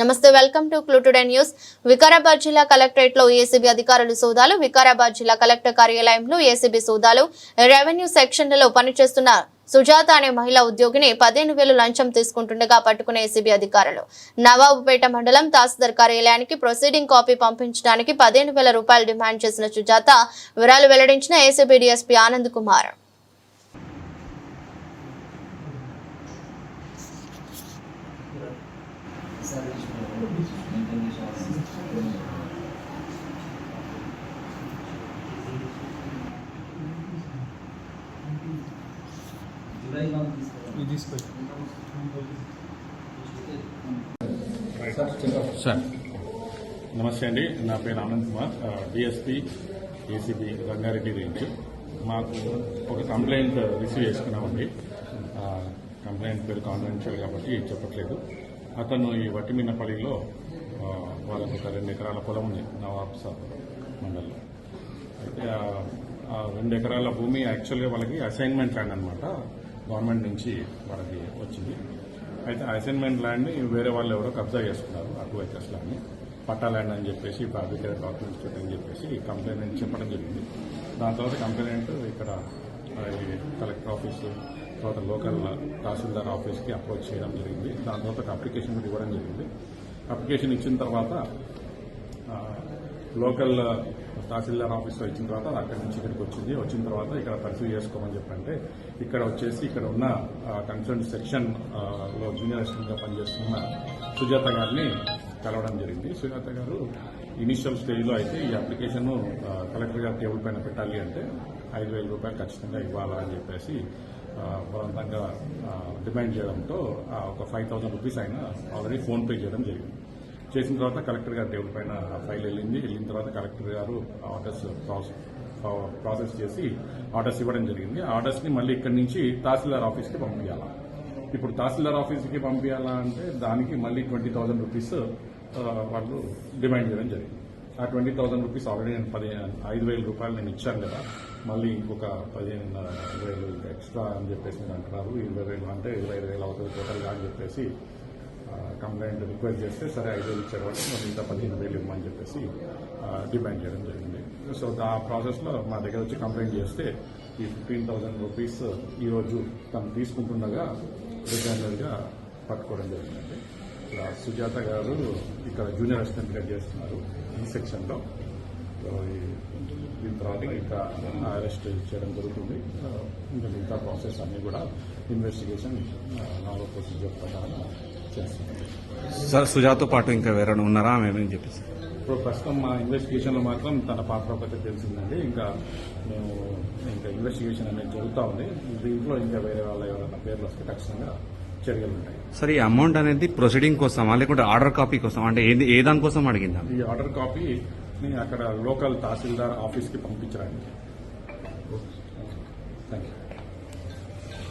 నమస్తే welcome to క్లూటుడే news. Vikarabad జిల్లా కలెక్టరేట్లో ఏసీబీ అధికారులు సోదాలు వికారాబాద్ జిల్లా కలెక్టర్ కార్యాలయంలో ఏసీబీ సోదాలు. రెవెన్యూ సెక్షన్లలో పనిచేస్తున్న సుజాత అనే మహిళా ఉద్యోగిని పదిహేను వేలు లంచం తీసుకుంటుండగా పట్టుకున్న ఏసీబీ అధికారులు. నవాబుపేట మండలం తహసీల్దార్ కార్యాలయానికి ప్రొసీడింగ్ కాపీ పంపించడానికి పదిహేను వేల రూపాయలు డిమాండ్ చేసిన సుజాత వివరాలు వెల్లడించిన ACB DSP Anand Kumar. Sir నమస్తే అండి. నా పేరు Anand Kumar. DSP ACB Rangareddy range. మాకు ఒక కంప్లైంట్ రిసీవ్ చేసుకున్నామండి. కంప్లైంట్ పేరు కాన్ఫిడెన్షియల్ కాబట్టి చెప్పట్లేదు. అతను ఈ వట్టిమిన్నపల్లిలో వాళ్ళకి వాళ్ళకు ఒక రెండు ఎకరాల పొలం ఉంది నవాబ్ మండల్లో. అయితే ఆ- రెండు ఎకరాల భూమి యాక్చువల్గా వాళ్ళకి అసైన్మెంట్ ల్యాండ్ అనమాట గవర్నమెంట్ నుంచి వాళ్ళకి వచ్చింది. అయితే అసైన్మెంట్ ల్యాండ్ని వేరే వాళ్ళు ఎవరో కబ్జా చేసుకున్నారు అటు ఎకర్స్ ల్యాండ్ని. పట్టా ల్యాండ్ అని చెప్పేసి ఫ్యాబ్రికేటెడ్ డాక్యుమెంట్స్ పెట్టని అని చెప్పేసి కంప్లైంట్ చెప్పడం జరిగింది. దాని తర్వాత కంప్లైంట్ ఇక్కడ కలెక్టర్ ఆఫీసు తర్వాత లోకల్ తహసీల్దార్ ఆఫీస్కి అప్రోచ్ చేయడం జరిగింది. దాని తర్వాత ఒక అప్లికేషన్ కూడా ఇవ్వడం జరిగింది. అప్లికేషన్ ఇచ్చిన తర్వాత లోకల్ తహసీల్దార్ ఆఫీస్లో ఇచ్చిన తర్వాత అక్కడి నుంచి ఇక్కడికి వచ్చింది. వచ్చిన తర్వాత ఇక్కడ పర్సూ చేసుకోమని చెప్పంటే ఇక్కడ వచ్చేసి ఇక్కడ ఉన్న కన్సర్న్ సెక్షన్లో జూనియర్ అసిస్టెంట్గా పనిచేస్తున్న సుజాత గారిని కలవడం జరిగింది. సుజాత గారు ఇనిషియల్ స్టేజ్లో అయితే ఈ అప్లికేషన్ కలెక్టర్ గారు టేబుల్ పైన పెట్టాలి అంటే ఐదు వేల రూపాయలు ఖచ్చితంగా ఇవ్వాలా అని చెప్పేసి బలవంతంగా డిమాండ్ చేయడంతో ఆ, ఒక ఫైవ్ థౌసండ్ రూపీస్ ఆయన ఆల్రెడీ ఫోన్ పే చేయడం జరిగింది. చేసిన తర్వాత కలెక్టర్ గారి టేబుల్ పైన ఫైల్ వెళ్ళింది. వెళ్ళిన తర్వాత కలెక్టర్ గారు ఆర్డర్స్ ప్రాసెస్ ప్రాసెస్ చేసి ఆర్డర్స్ ఇవ్వడం జరిగింది. ఆర్డర్స్ని ఆర్డర్స్ని మళ్ళీ ఇక్కడి నుంచి తహసీల్దార్ ఆఫీస్కి పంపించాలా ఇప్పుడు తహసీల్దార్ ఆఫీస్కి పంపించాలా అంటే దానికి మళ్ళీ ట్వంటీ థౌసండ్ రూపీస్ వాళ్ళు డిమాండ్ చేయడం జరిగింది. ఆ ట్వంటీ థౌసండ్ రూపీస్ ఆల్రెడీ నేను పదిహేను ఐదు వేల రూపాయలు నేను ఇచ్చాను కదా. మళ్ళీ ఇంకొక పదిహేను వేలు ఎక్స్ట్రా అని చెప్పేసి నేను అంటున్నారు. ఇరవై వేలు అంటే ఇరవై ఐదు వేలు అవుతుంది టోటల్గా అని చెప్పేసి కంప్లైంట్ రిక్వెస్ట్ చేస్తే సరే ఐదు వేలు ఇచ్చారు కాబట్టి మరి ఇంకా పదిహేను వేలు ఇవ్వమని చెప్పేసి డిమాండ్ చేయడం జరిగింది. సో ఆ ప్రాసెస్లో మా దగ్గర వచ్చి కంప్లైంట్ చేస్తే ఈ ఫిఫ్టీన్ థౌసండ్ రూపీస్ ఈరోజు తను తీసుకుంటుండగా రిజైనర్గా పట్టుకోవడం జరిగిందండి. ఇలా సుజాత గారు ఇక్కడ జూనియర్ అసిస్టెంట్గా చేస్తున్నారు ఈ సెక్షన్లో దీని తర్వాత ఇంకా అరెస్ట్ చేయడం జరుగుతుంది. ఇంకా మిగతా ప్రాసెస్ అన్ని కూడా ఇన్వెస్టిగేషన్ నాలుగో ప్రొసీజర్ ప్రకారం చేస్తుంది సార్ సుజాతో పాటు ఇంకా వేరే ఉన్నారా? అని చెప్పేసి ఇప్పుడు ప్రస్తుతం మా ఇన్వెస్టిగేషన్లో మాత్రం తన పాత్ర ఒకటి తెలిసిందండి. ఇంకా మేము ఇంకా ఇన్వెస్టిగేషన్ అనేది జరుగుతూ ఉంది. దీంట్లో ఇంకా వేరే వాళ్ళ ఎవరైనా పేర్లు వస్తే ఖచ్చితంగా చర్యలు ఉంటాయి సార్ ఈ అమౌంట్ అనేది ప్రొసీడింగ్ కోసమా? లేకుంటే ఆర్డర్ కాపీ కోసం అంటే ఏది ఏ దానికోసం అడిగిందా ఈ ఆర్డర్ కాపీని అక్కడ లోకల్ తహసీల్దార్ ఆఫీస్కి పంపించడానికి థ్యాంక్ యూ